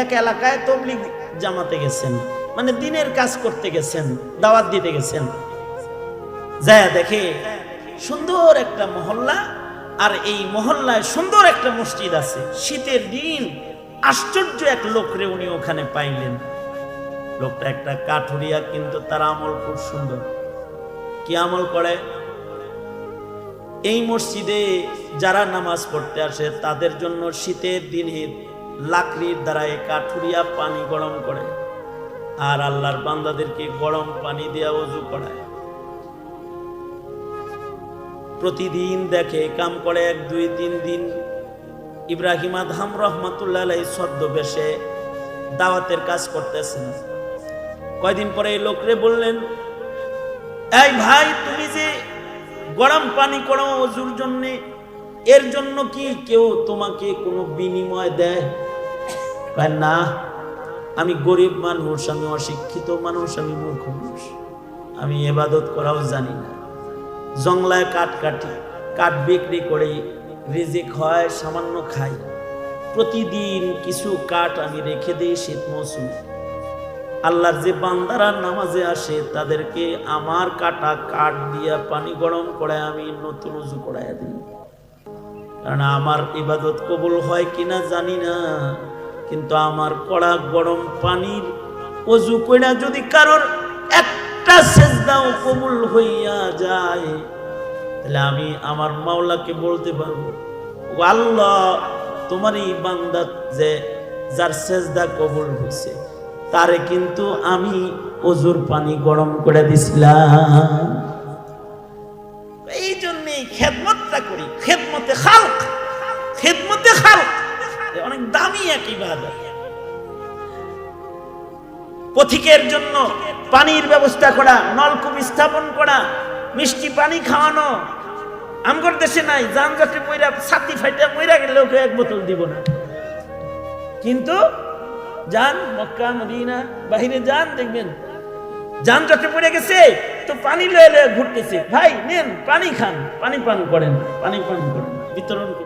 এক এলাকায় তবলিগ জামাতে গেছেন মানে দিনের কাজ করতে গেছেন, দাওয়াত দিতে গেছেন। যায় দেখে সুন্দর একটা মহল্লা, আর এই মহল্লায় সুন্দর একটা মসজিদ আছে। শীতের দিন আশ্চর্য এক লোকরে উনি ওখানে পাইলেন। লোকটা একটা কাঠুরিয়া, কিন্তু তার আমল খুব সুন্দর। কি আমল করে? এই মসজিদে যারা নামাজ পড়তে আসে, তাদের জন্য শীতের দিনে লাকড়ির দ্বারা এই কাঠুরিয়া পানি গরম করে আর আল্লাহর বান্দাদেরকে গরম পানি দেওয়া অজু করায়। প্রতিদিন দেখে কাম করে এক, দুই, তিন দিন। ইব্রাহিম আদহাম রহমাতুল্লাহ ছদ্মবেশে দাওয়াতের কাজ করতেছেন। কয়দিন পরে এই লোকরে বললেন, এই ভাই, তুমি যে গরম পানি করো অজুর জন্য এর জন্য কি কেউ তোমাকে কোনো বিনিময় দেয়? না, আমি গরিব মানুষ, আমি অশিক্ষিত মানুষ, আমি মূর্খ মানুষ। আমি এবাদত করাও জানি না। জংলায় কাঠ কাটি, কাঠ বিক্রি করে রিজিক হয়, সামান্য খাই। প্রতিদিন কিছু কাঠ আমি রেখে দিই শীত মৌসুমে। আল্লাহর যে বান্দারা নামাজে আসে, তাদেরকে আমার কাটা কাঠ দিয়া পানি গরম করে আমি নতুন উজু করাইয়া দিই। কারণ আমার ইবাদত কবুল হয় কিনা জানি না, কিন্তু আমার কড়া গরম পানির অজু কইরা যদি কারোর একটা সেজদাও কবুল হইয়া যায়, তাহলে আমি আমার মাওলাকে বলতে পারব আল্লাহ তোমার এই বান্দা যে যার সেজদা কবুল হয়েছে তারে কিন্তু আমি অজুর পানি গরম করে দিছিলাম। খেদমতটা করি। খেদমতে খালক। খেদমতে খালক। অনেক দামি এক ইবাদত। পথিকের জন্য পানির ব্যবস্থা করা, নলকূপ স্থাপন করা, মিষ্টি পানি খাওয়ানো। আমগর দেশে নাই যানজটে মইরা, ছাতি ফাইটা মইরা গেলে ওকে এক বোতল দিব না। কিন্তু যান মক্কা, মদিনা, বাহিরে যান, দেখবেন যানজটে পড়ে গেছে, তো পানি লয়ে লয়ে ঘুরতেছে। ভাই, নেন, পানি খান। পানি পান করেন, পানি পান করেন। বিতরণ